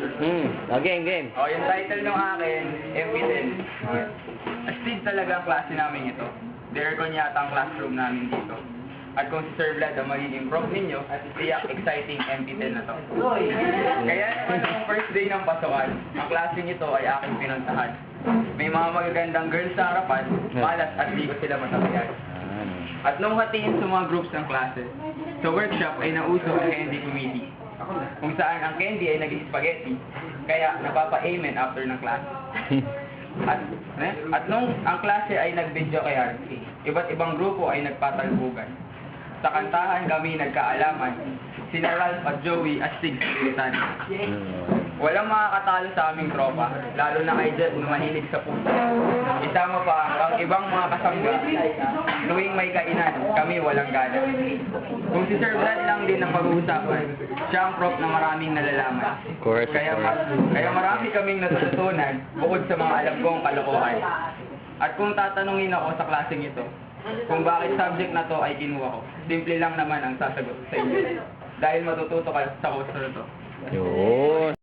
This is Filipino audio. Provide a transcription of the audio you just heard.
Hmm. Oh, game, game. O, yung title ng akin, MP10. Astig talaga ang klase namin ito. Aircon yata ang classroom namin dito. At kung si Sir Vlad ang magiging prof ninyo, tiyak exciting MP10 na to. Kaya naman nung first day ng pasukan, ang klaseng ito ay aking pinuntahan. May mga magagandang girls sa harapan, malas at di ko sila matabayan. At nung hatiin sa mga groups ng klase, sa workshop ay nauso ang candy committee. Kung saan ang candy ay naging spaghetti, kaya napapa-amen after ng class. At, eh, at nung ang klase ay nag-video kay RC, iba't ibang grupo ay nagpatalbugan. Sa kantahan kami nagkaalaman, sina Ralph at Joey astig silitan. Walang makakatalo sa aming tropa, lalo na kay Jet na mahilig sa puso. Isama pa ang ibang mga kasangga. Tuwing may kainan, kami walang gana. Kung si Sir Vlad lang din ang pag-uusapan, siya ang prof na maraming nalalaman. Of Kaya, course. kaya marami kaming natutunan bukod sa mga alam kong kalokohan. At kung tatanungin ako sa klaseng ito, kung bakit subject na to ay kinuha ko, simple lang naman ang sasagot sa inyo. Dahil matututo ka sa course na to. Yun.